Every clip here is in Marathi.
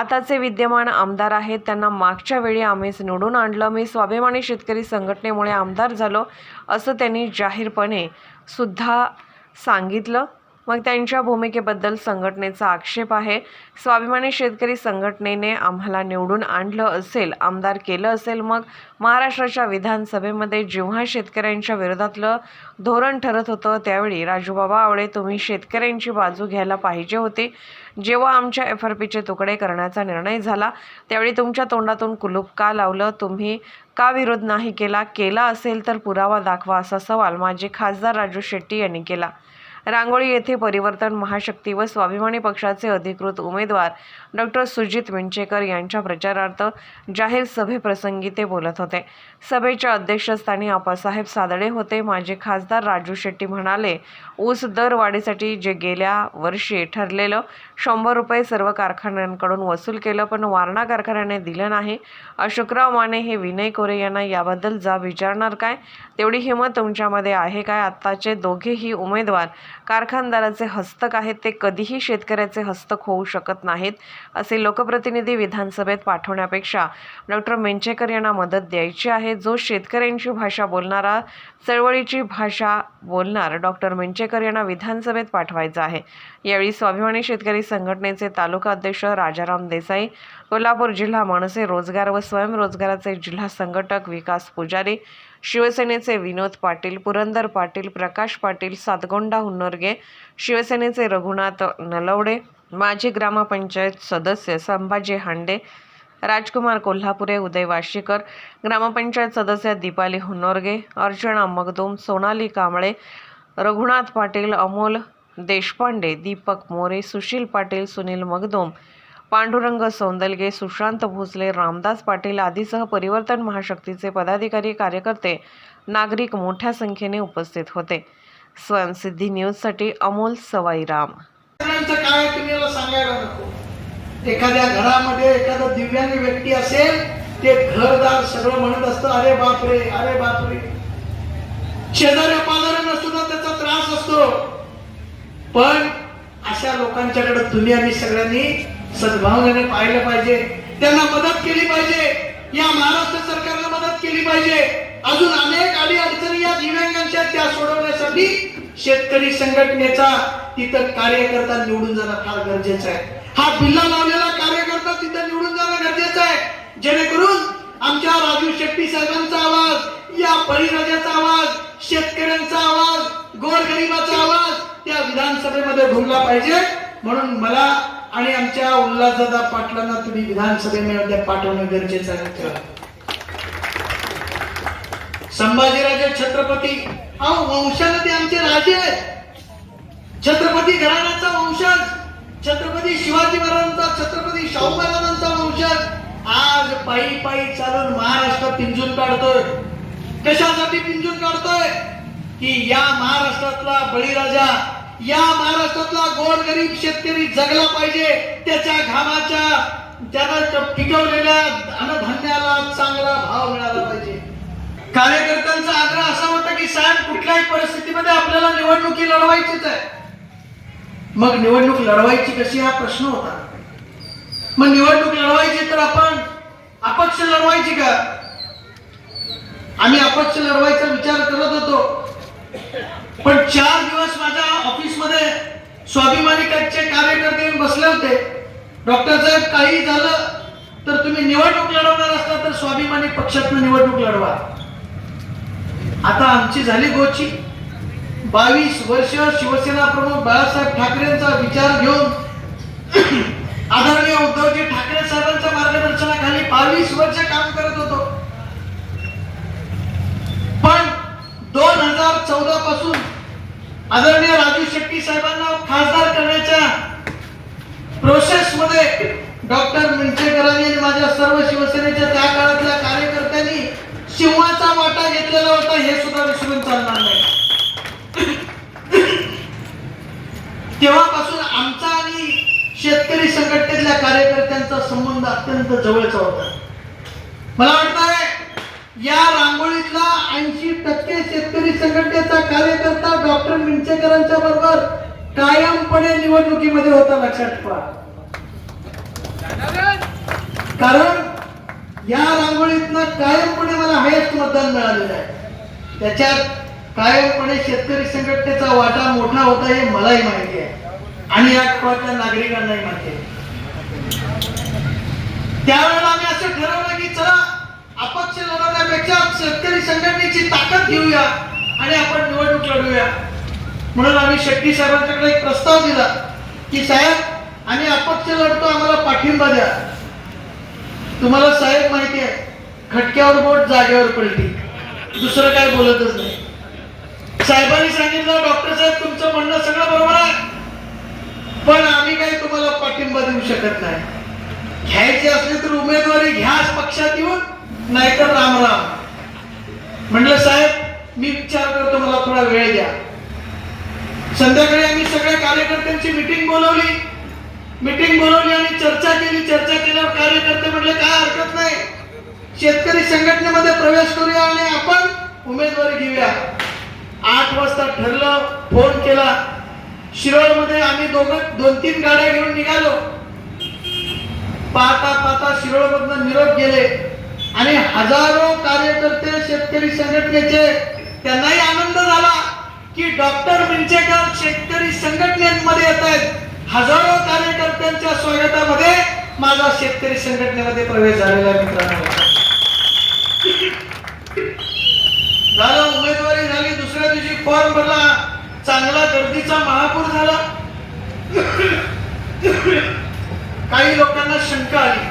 आताचे विद्यमान आमदार आहेत. त्यांना मागच्या वेळी आम्हीच निवडून आणलं. मी स्वाभिमानी शेतकरी संघटनेमुळे आमदार झालो असं त्यांनी जाहीरपणे सुद्धा सांगितलं. मग त्यांच्या भूमिकेबद्दल संघटनेचा आक्षेप आहे. स्वाभिमानी शेतकरी संघटनेने आम्हाला निवडून आणलं असेल आमदार केलं असेल मग महाराष्ट्राच्या विधानसभेमध्ये जेव्हा शेतकऱ्यांच्या विरोधातलं धोरण ठरत होतं त्यावेळी राजूबाबा आवळे तुम्ही शेतकऱ्यांची बाजू घ्यायला पाहिजे होती. जेव्हा आमच्या एफ आर पीचे तुकडे करण्याचा निर्णय झाला त्यावेळी तुमच्या तोंडातून कुलूप का लावलं? तुम्ही का विरोध नाही केला? केला असेल तर पुरावा दाखवा असा सवाल माजी खासदार राजू शेट्टी यांनी केला. रांगोळी येथे परिवर्तन महाशक्ती व स्वाभिमानी पक्षाचे अधिकृत उमेदवार डॉक्टर सुजित विंचेकर यांच्या प्रचारार्थ जाहीर सभेप्रसंगी ते बोलत होते. सभेच्या अध्यक्षस्थानी आप्पासाहेब सादळे होते. माजी खासदार राजू शेट्टी म्हणाले ऊस दरवाढीसाठी जे गेल्या वर्षी ठरलेलं शंभर रुपये सर्व कारखान्यांकडून वसूल केलं पण वारणा कारखान्याने दिलं नाही. अशोकराव माने हे विनय कोरे यांना याबद्दल जा विचारणार काय? तेवढी हिंमत तुमच्यामध्ये आहे काय? आत्ताचे दोघेही उमेदवार कारखानदाराचे हस्तक आहेत ते कधीही शेतकऱ्याचे हस्तक होऊ शकत नाहीत असे लोकप्रतिनिधी विधानसभेत पाठवण्यापेक्षा डॉक्टर मेंचेकर यांना मदत द्यायची आहे. जो शेतकऱ्यांची भाषा बोलणारा चळवळीची भाषा बोलणार डॉक्टर मेंचेकर यांना विधानसभेत पाठवायचं आहे. यावेळी स्वाभिमानी शेतकरी संघटनेचे तालुका अध्यक्ष राजाराम देसाई कोल्हापूर जिल्हा मनसे रोजगार व स्वयंरोजगाराचे जिल्हा संघटक विकास पुजारी शिवसेनेचे विनोद पाटील पुरंदर पाटील प्रकाश पाटील सातगोंडा हुन्नरगे शिवसेनेचे रघुनाथ नलवडे माजी ग्रामपंचायत सदस्य संभाजी हांडे राजकुमार कोल्हापुरे उदय वाशीकर ग्रामपंचायत सदस्य दीपाली हुन्नोरगे अर्चना मगदूम सोनाली कांबळे रघुनाथ पाटील अमोल देशपांडे दीपक मोरे सुशील पाटील सुनील मगदूम पांडुरंग सौंदलगे सुशांत भोसले रामदास पाटील आदीसह परिवर्तन महाशक्तीचे पदाधिकारी कार्यकर्ते नागरिक मोठ्या संख्येने उपस्थित होते. स्वयंसिद्धी न्यूजसाठी अमोल सवाईराम. काय तुम्ही सांगायला नको. एखाद्या घरामध्ये एखादा दिव्यांग व्यक्ती असेल ते घरदार सगळं म्हणत असतं अरे बापरे अरे बापरे. शेजाऱ्या पाजाऱ्यांना सुद्धा त्याचा त्रास असतो. पण अशा लोकांच्याकडे तुम्ही आम्ही सगळ्यांनी सद्भावनेने पाहिलं पाहिजे. त्यांना मदत केली पाहिजे. या महाराष्ट्र सरकारला मदत केली पाहिजे. अजून अनेक अडी अडचणी या दिव्यांगांच्या त्या सोडवण्यासाठी शेतकरी संघटनेचा तिथं कार्यकर्ता निवडून जाणं फार गरजेचं आहे. हा बिल्ला लावलेला कार्यकर्ता तिथं निवडून जाणं गरजेचं आहे. जेणेकरून आमच्या राजू शेट्टी साहेबांचा आवाज या परिराजाचा आवाज शेतकऱ्यांचा आवाज गोरगरिबाचा आवाज त्या विधानसभेमध्ये घुमला पाहिजे. म्हणून मला आणि आमच्या उल्हासदादा पाटलांना तुम्ही विधानसभेमध्ये पाठवणं गरजेचं आहे. संभाजीराजे छत्रपती अहो वंशाला ते आमचे राजे आहेत. छत्रपती घराण्याचा वंशज छत्रपती शिवाजी महाराजांचा छत्रपती शाहू महाराजांचा वंशज. आज पायी पायी चालून महाराष्ट्रात पिंजून काढतोय. कशासाठी पिंजून काढतोय? की या महाराष्ट्रातला बळीराजा या महाराष्ट्रातला गोरगरीब शेतकरी जगला पाहिजे. त्याच्या घामाच्या त्याला पिकवलेल्या अन्नधान्याला चांगला भाव मिळाला पाहिजे. कार्यकर्त्यांचा आग्रह असा होता की साहेब कुठल्याही परिस्थितीमध्ये आपल्याला निवडणुकी लढवायचीच आहे. मग निवडणूक लढवायची कशी हा प्रश्न होता. मग निवडणूक लढवायची तर आपण अपक्ष लढवायची का? आम्ही अपक्ष लढवायचा विचार करत होतो. पण चार दिवस माझ्या ऑफिसमध्ये स्वाभिमानी कार्यकर्ते येऊन बसले होते. डॉक्टर साहेब काही झालं तर तुम्ही निवडणूक लढवणार असता तर स्वाभिमानी पक्षातून निवडणूक लढवा. आता आमची झाली गोची. बावीस वर्ष शिवसेना प्रमुख बाळासाहेब ठाकरेंचा विचार घेऊन आदरणीय उद्धवजी ठाकरे साहेबांचं मार्गदर्शन बावीस वर्ष काम करत होतो पण दोन हजार चौदा पासून आदरणीय राजू शेट्टी साहेबांना खासदार करण्याच्या प्रोसेस मध्ये डॉक्टर मिंचेकरांनी आणि माझ्या सर्व शिवसेनेच्या त्या काळातल्या कार्यकर्त्यांनी शिवाचा वाटा घेतलेला होता हे सुद्धा विसरून चालणार नाही. तेव्हापासून आमचा आणि शेतकरी संघटनेतल्या कार्यकर्त्यांचा संबंध अत्यंत जवळचा होता. मला वाटतंय या रांगोळीतला ऐंशी टक्के शेतकरी संघटनेचा कार्यकर्ता डॉक्टर मिंचेकरांच्या बरोबर कायमपणे निवडणुकीमध्ये होता लक्षात ठेवा. कारण या रांगोळीतनं कायमपणे मला हायस्ट मतदान मिळालेलं आहे. त्याच्यात कायमपणे शेतकरी संघटनेचा वाटा मोठा होता हे मलाही माहिती आहे. आणि या नागरिकांनाही माहिती आहे त्यावेळेला आम्ही असं ठरवलं की चला अपक्ष लढवण्यापेक्षा शेतकरी संघटनेची ताकद घेऊया आणि आपण निवडणूक लढूया. म्हणून आम्ही शेट्टी साहेबांच्याकडे एक प्रस्ताव दिला की साहेब आम्ही अपक्ष लढतो आम्हाला पाठिंबा द्या. तुम्हाला साहेब माहिती आहे खटक्यावर बोट जागेवर पडली. दुसरं काय बोलतच नाही. साहेबांनी सांगितलं डॉक्टर साहेब तुमचं म्हणणं सगळं बरोबर आहे पण आम्ही काही तुम्हाला पाठिंबा देऊ शकत नाही. घ्यायचे असले तर उमेदवारी घ्याच पक्षात येऊन नाहीतर राम राम म्हटलं साहेब मी विचार करतो मला थोडा वेळ द्या. संध्याकाळी आम्ही सगळ्या कार्यकर्त्यांची मिटिंग बोलवली. मिटिंग बोलवली आणि चर्चा केली. चर्चा केल्यावर कार्यकर्ते म्हटले काय हरकत नाही. शेतकरी संघटनेमध्ये प्रवेश करूया आणि आपण उमेदवारी घेऊया. आठ वाजता ठरलं फोन केला. शिरोळमध्ये आम्ही दोघं दोन तीन गाड्या घेऊन निघालो. पाहता पाहता शिरोळमधनं निरोप गेले. आणि हजारो कार्यकर्ते शेतकरी संघटनेचे त्यांनाही आनंद झाला की डॉक्टर मिंचेकर शेतकरी संघटनेमध्ये येत आहेत. हजारो कार्यकर्त्यांच्या स्वागतामध्ये माझा शेतकरी संघटनेमध्ये प्रवेश झालेला आहे मित्रांनो. झालं उमेदवारी झाली दुसऱ्या दिवशी फॉर्म भरला. चांगला गर्दीचा महापूर झाला. काही लोकांना शंका आली.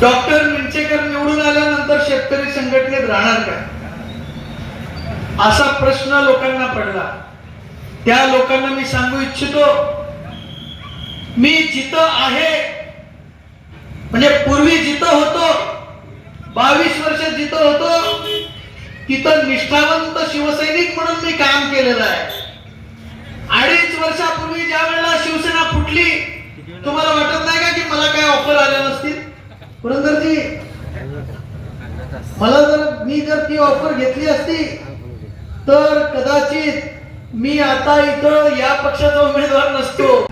डॉक्टर मिंचेकर निवडून आल्यानंतर शेतकरी संघटनेत राहणार काय? असा प्रश्न लोकांना पडला. त्या लोकांना मी सांगू इच्छितो मी जिथं आहे म्हणजे पूर्वी जिथं होतो बावीस वर्ष जिथं होतो तिथं निष्ठावंत शिवसैनिक म्हणून मी काम केलेलं आहे. अडीच वर्षापूर्वी ज्या वेळेला शिवसेना फुटली तुम्हाला वाटत नाही का की मला काय ऑफर आल्या नसतील? पुरंदरजी मला जर मी जर ती ऑफर घेतली असती तर कदाचित मी आता इथं या पक्षाचा उमेदवार नसतो.